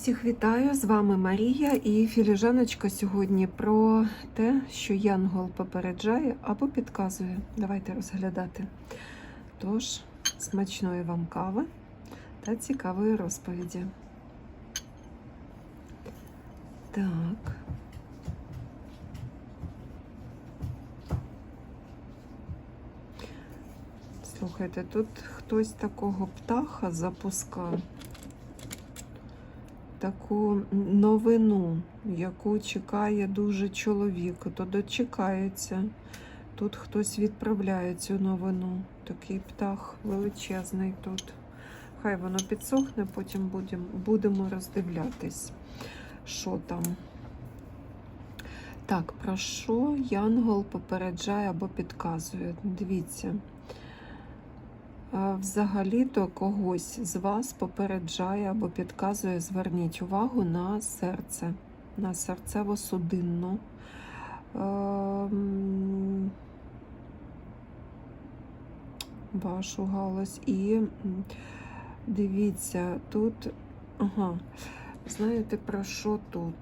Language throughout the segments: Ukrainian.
Всіх вітаю! З вами Марія і філіжаночка сьогодні про те, що Янгол попереджає або підказує. Давайте розглядати. Тож, смачної вам кави та цікавої розповіді. Так. Слухайте, тут хтось такого птаха запускав таку новину, яку чекає дуже чоловік, то дочекається. Тут хтось відправляє цю новину. Такий птах величезний тут. Хай воно підсохне, потім будемо, будемо роздивлятись, що там. Так, про що Янгол попереджає або підказує? Дивіться. Взагалі-то когось з вас попереджає або підказує, зверніть увагу на серце, на серцево-судинну. ем, Вашу галузь. І дивіться, тут, ага, знаєте про що тут?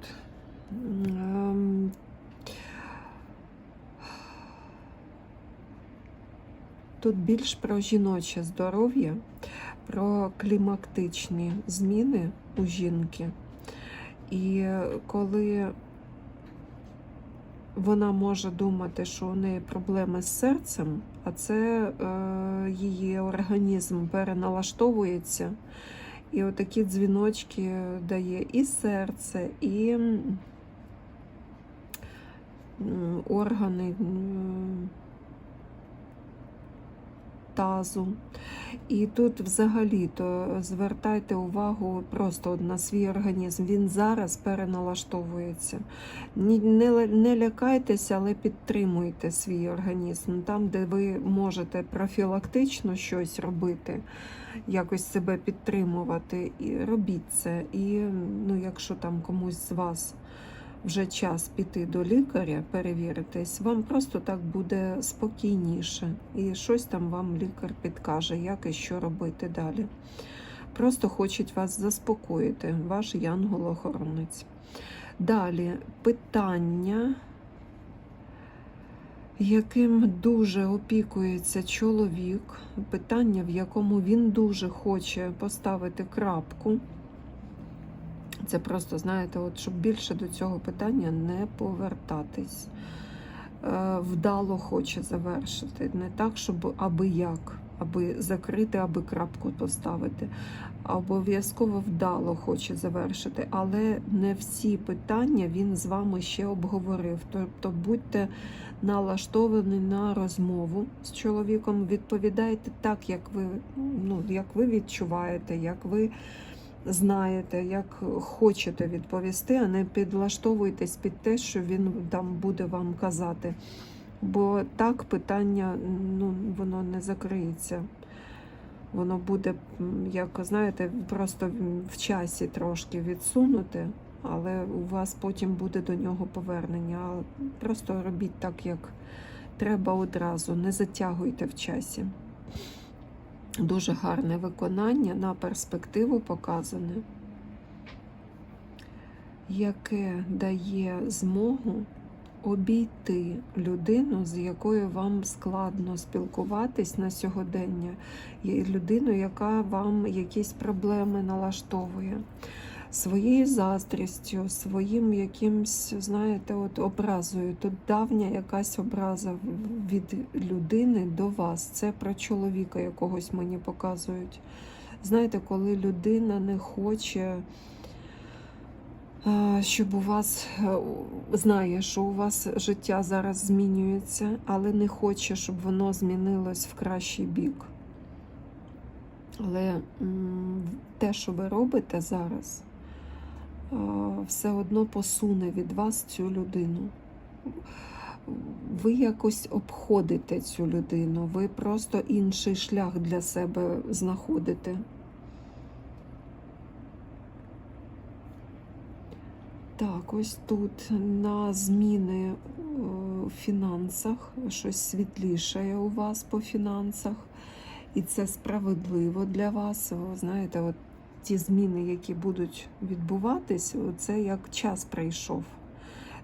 Тут більш про жіноче здоров'я, про клімактичні зміни у жінки. І коли вона може думати, що у неї проблеми з серцем, а це е, її організм переналаштовується, і отакі дзвіночки дає і серце, і органи. Тазу. І тут взагалі-то звертайте увагу просто на свій організм. Він зараз переналаштовується. Не лякайтеся, але підтримуйте свій організм. Там, де ви можете профілактично щось робити, якось себе підтримувати, і робіть це. І ну, якщо там комусь з вас вже час піти до лікаря, перевіритись, вам просто так буде спокійніше. І щось там вам лікар підкаже, як і що робити далі. Просто хочуть вас заспокоїти, ваш янгол-охоронець. Далі питання, яким дуже опікується чоловік, питання, в якому він дуже хоче поставити крапку. Це просто, знаєте, от щоб більше до цього питання не повертатись. Е, Вдало хоче завершити. Не так, щоб аби як, аби закрити, аби крапку поставити. Обов'язково вдало хоче завершити, але не всі питання він з вами ще обговорив. Тобто будьте налаштовані на розмову з чоловіком, відповідайте так, як ви, ну, як ви відчуваєте, як ви знаєте, як хочете відповісти, а не підлаштовуйтесь під те, що він там буде вам казати. Бо так питання ну, воно не закриється. Воно буде, як знаєте, просто в часі трошки відсунуте, але у вас потім буде до нього повернення. Просто робіть так, як треба одразу, не затягуйте в часі. Дуже гарне виконання на перспективу показане, яке дає змогу обійти людину, з якою вам складно спілкуватись на сьогодення, людину, яка вам якісь проблеми налаштовує. Своєю заздрістю, своїм якимсь, знаєте, от образою. Тут давня якась образа від людини до вас. Це про чоловіка якогось мені показують. Знаєте, коли людина не хоче, щоб у вас е, знає, що у вас життя зараз змінюється, але не хоче, щоб воно змінилось в кращий бік. Але те, що ви робите зараз, все одно посуне від вас цю людину. Ви якось обходите цю людину, ви просто інший шлях для себе знаходите. Так, ось тут на зміни е, в фінансах щось світлішає у вас по фінансах, і це справедливо для вас. Ви знаєте, от ті зміни, які будуть відбуватись, це як час прийшов.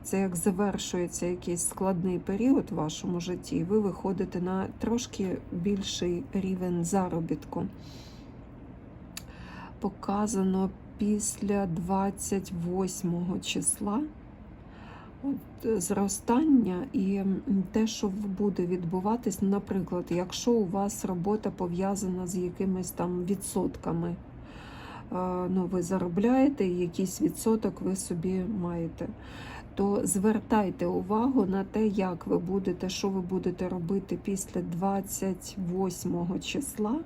Це як завершується якийсь складний період в вашому житті, і ви виходите на трошки більший рівень заробітку. Показано після 28 числа от, е, зростання і те, що буде відбуватись, наприклад, якщо у вас робота пов'язана з якимись там відсотками, ну, ви заробляєте і якийсь відсоток ви собі маєте. То звертайте увагу на те, як ви будете, що ви будете робити після 28 числа,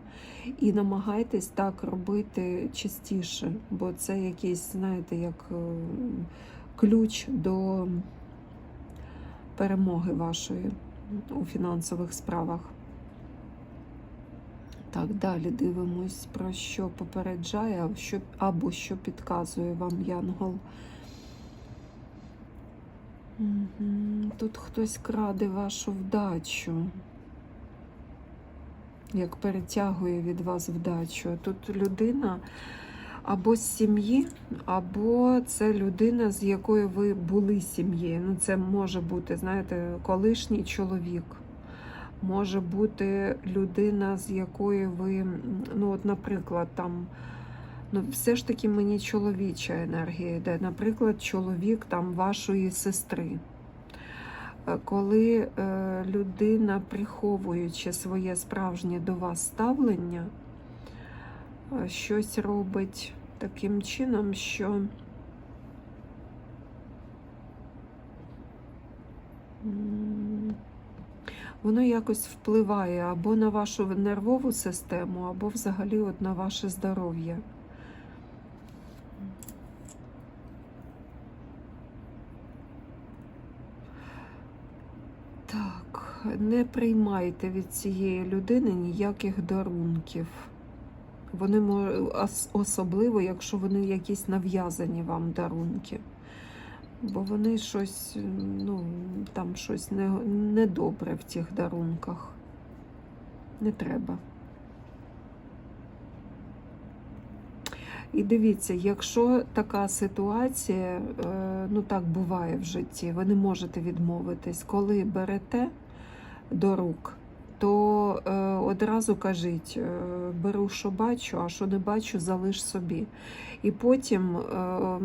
і намагайтесь так робити частіше, бо це якийсь, знаєте, як е, ключ до перемоги вашої у фінансових справах. Так, далі дивимось, про що попереджає, що, або що підказує вам Янгол. Тут хтось краде вашу вдачу. Як перетягує від вас вдачу. Тут людина або з сім'ї, або це людина, з якою ви були сім'єю. Ну, це може бути, знаєте, колишній чоловік. Може бути людина, з якою ви, ну, от, наприклад, там. Ну, все ж таки мені чоловіча енергія йде. Наприклад, чоловік там вашої сестри. Е, Коли е, людина, приховуючи своє справжнє до вас ставлення, е, щось робить таким чином, що воно якось впливає або на вашу нервову систему, або взагалі от на ваше здоров'я. Так, не приймайте від цієї людини ніяких дарунків. Вони особливо, якщо вони якісь нав'язані вам дарунки. Бо вони щось, ну, там щось не, недобре в тих дарунках. Не треба. І дивіться, якщо така ситуація, е, ну так буває в житті, ви не можете відмовитись, коли берете до рук, то е, одразу кажіть, е, беру, що бачу, а що не бачу, залиш собі. І потім е,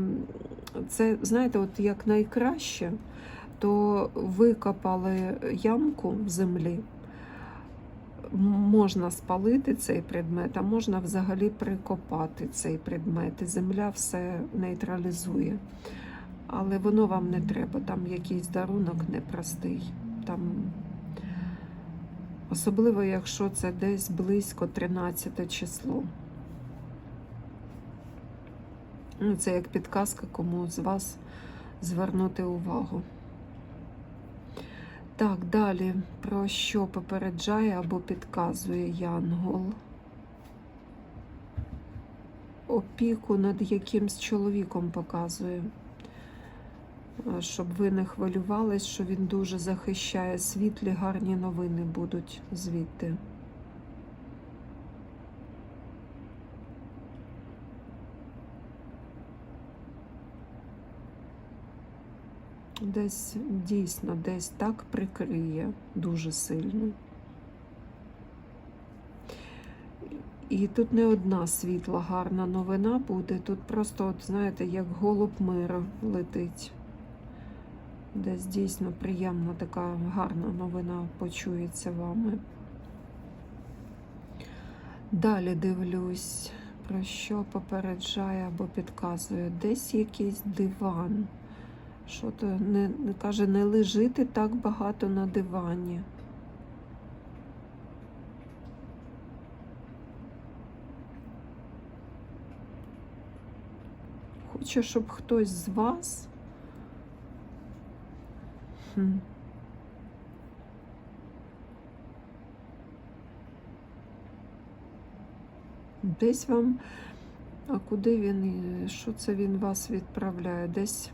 це, знаєте, от як найкраще, то викопали ямку в землі. Можна спалити цей предмет, а можна взагалі прикопати цей предмет. І земля все нейтралізує. Але воно вам не треба, там якийсь дарунок непростий. Там Особливо, якщо це десь близько 13 число. Ну, Це як підказка кому з вас звернути увагу. Так, далі про що попереджає або підказує Янгол? Опіку над якимсь чоловіком показує. Щоб ви не хвилювались, що він дуже захищає світлі, гарні новини будуть звідти. Десь дійсно, десь так прикриє дуже сильно. І тут не одна світла, гарна новина буде. Тут просто, от, знаєте, як голуб мира летить. Десь дійсно приємна така гарна новина почується вами. Далі дивлюсь, про що попереджає або підказує. Десь якийсь диван. Що то не, каже, не лежити так багато на дивані. Хоче, щоб хтось з вас. Хм. Десь вам, а куди він, що це він вас відправляє? Десь.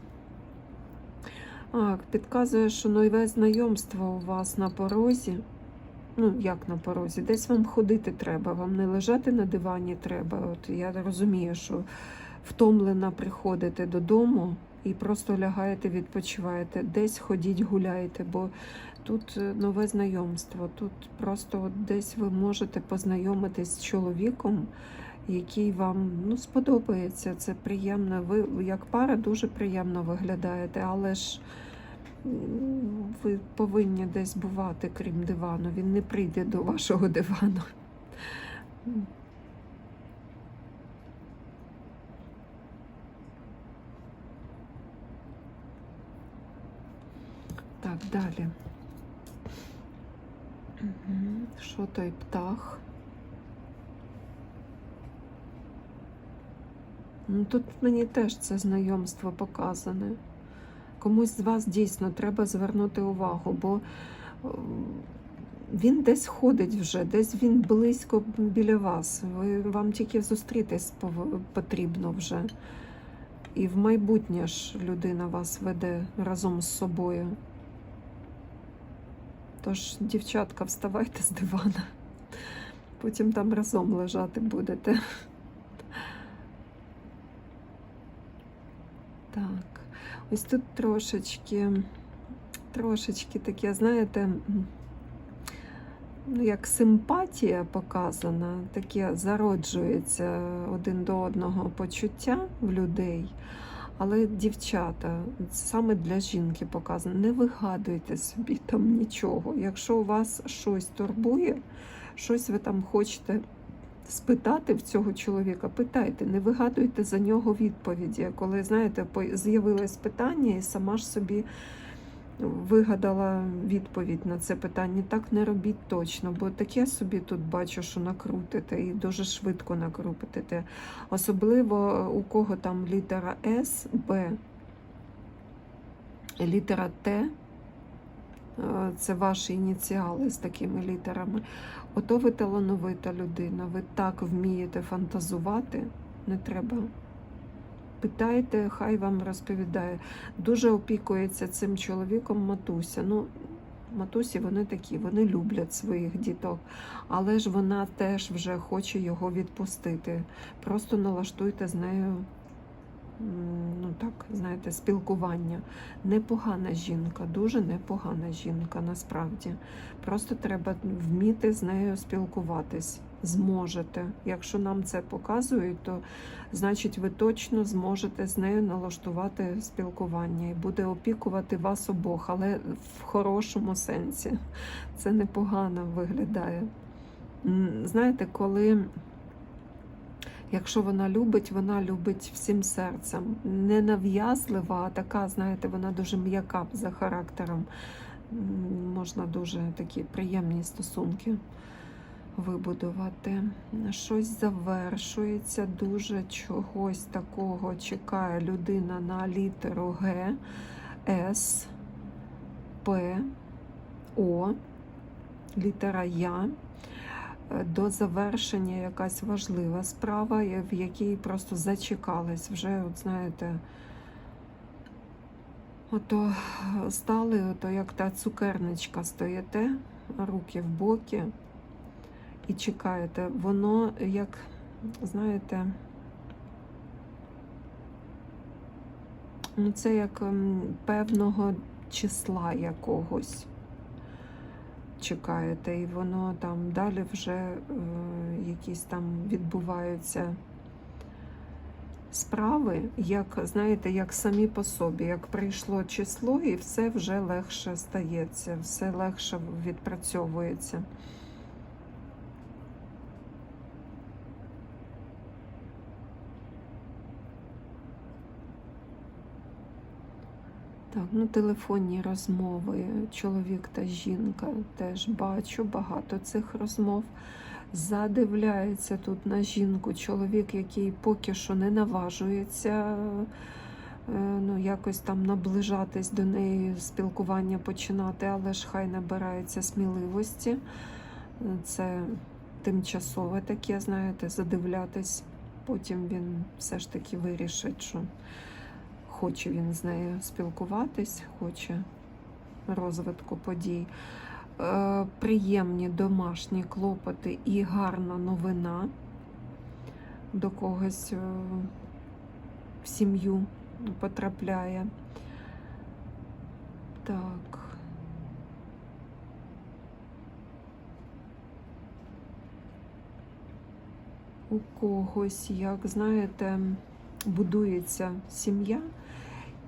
А, підказує, що нове знайомство у вас на порозі. Ну, як на порозі, десь вам ходити треба, вам не лежати на дивані треба. От я розумію, що втомлена приходите додому і просто лягаєте, відпочиваєте. Десь ходіть, гуляйте, бо тут е, нове знайомство. Тут просто от десь ви можете познайомитись з чоловіком, який вам ну, сподобається. Це приємно. Ви як пара дуже приємно виглядаєте, але ж ви повинні десь бувати, крім дивану. Він не прийде до вашого дивану. Так, далі. Що той птах? Ну, тут мені теж це знайомство показане. Комусь з вас дійсно треба звернути увагу, бо ем, він десь ходить вже, десь він близько біля вас. Ви, вам тільки зустрітись потрібно вже. І в майбутнє ж людина вас веде разом з собою. Тож, дівчатка, вставайте з дивана. Потім там разом лежати будете. Так, ось тут трошечки, трошечки таке, знаєте, ну, як симпатія показана, таке зароджується один до одного почуття в людей. Але дівчата, саме для жінки показано, не вигадуйте собі там нічого. Якщо вас щось турбує, щось ви там хочете спитати в цього чоловіка, питайте, не вигадуйте за нього відповіді. Коли, знаєте, з'явилось питання і сама ж собі вигадала відповідь на це питання. Так не робіть точно, бо таке собі тут бачу, що накрутите і дуже швидко накрутите. Особливо у кого там літера С, Б, літера Т. е, Це ваші ініціали з такими літерами. Ото ви талановита людина, ви так вмієте фантазувати, не треба. Питайте, хай вам розповідає. Дуже опікується цим чоловіком матуся. Ну, матусі вони такі, вони люблять своїх діток, але ж вона теж вже хоче його відпустити. Просто налаштуйте з нею, ну так, знаєте, спілкування. Непогана жінка, дуже непогана жінка насправді. Просто треба вміти з нею спілкуватись. Зможете. Якщо нам це показують, то значить ви точно зможете з нею налаштувати спілкування і буде опікувати вас обох, але в хорошому сенсі. Це непогано виглядає. Знаєте, коли якщо вона любить, вона любить всім серцем. Не нав'язлива, а така, знаєте, вона дуже м'яка за характером. Можна дуже такі приємні стосунки вибудувати. Щось завершується, дуже чогось такого чекає людина на літеру Г, С, П, О, літера Я. Е, До завершення якась важлива справа, в якій просто зачекались. Вже, от знаєте, ото стали, ото як та цукерничка стоїте, руки в боки і чекаєте. Воно як, знаєте, ну це як ем, певного числа якогось чекаєте, і воно там далі вже е, якісь там відбуваються справи, як, знаєте, як самі по собі, як прийшло число, і все вже легше стається, все легше відпрацьовується. Так, ну телефонні розмови, чоловік та жінка теж бачу багато цих розмов. Задивляється тут на жінку чоловік, який поки що не наважується е, ну, якось там наближатись до неї, спілкування починати, але ж хай набирається сміливості. Це тимчасове таке, знаєте, задивлятись. Потім він все ж таки вирішить, що хоче він з нею спілкуватись, хоче розвитку подій. е, приємні домашні клопоти і гарна новина до когось е, в сім'ю потрапляє. Так. У когось, як знаєте, будується сім'я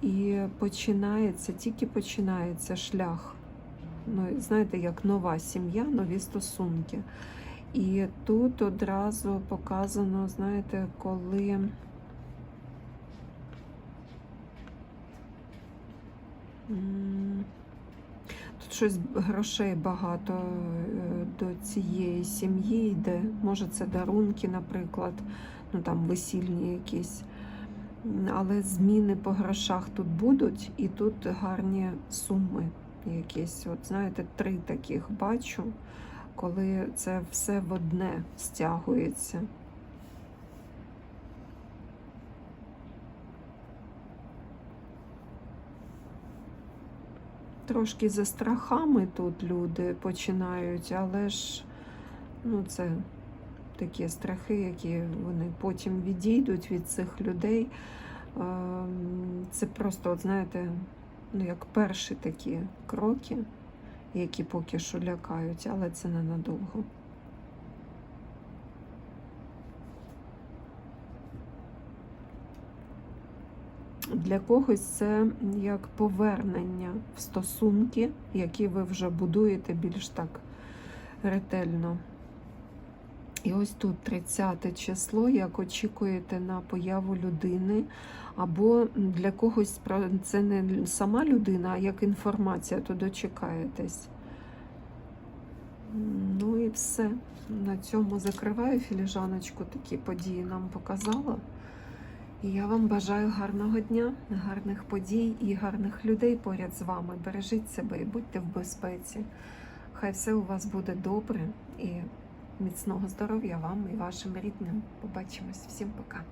і починається, тільки починається шлях. Ну, знаєте, як нова сім'я, нові стосунки. І тут одразу показано, знаєте, коли тут щось грошей багато е, до цієї сім'ї йде. Може, це дарунки, наприклад, ну там весільні якісь. Але зміни по грошах тут будуть, і тут гарні суми якісь. От знаєте, три таких бачу, коли це все в одне стягується. Трошки за страхами тут люди починають, але ж ну, це такі страхи, які вони потім відійдуть від цих людей. Ем, Це просто, от знаєте, ну, як перші такі кроки, які поки що лякають, але це ненадовго. Для когось це як повернення в стосунки, які ви вже будуєте більш так ретельно. І ось тут 30 число, як очікуєте на появу людини, або для когось це не сама людина, а як інформація, то дочекаєтесь. Ну і все. На цьому закриваю філіжаночку. Такі події нам показала. І я вам бажаю гарного дня, гарних подій і гарних людей поряд з вами. Бережіть себе і будьте в безпеці. Хай все у вас буде добре і міцного здоров'я вам і вашим рідним. Побачимось. Всім пока.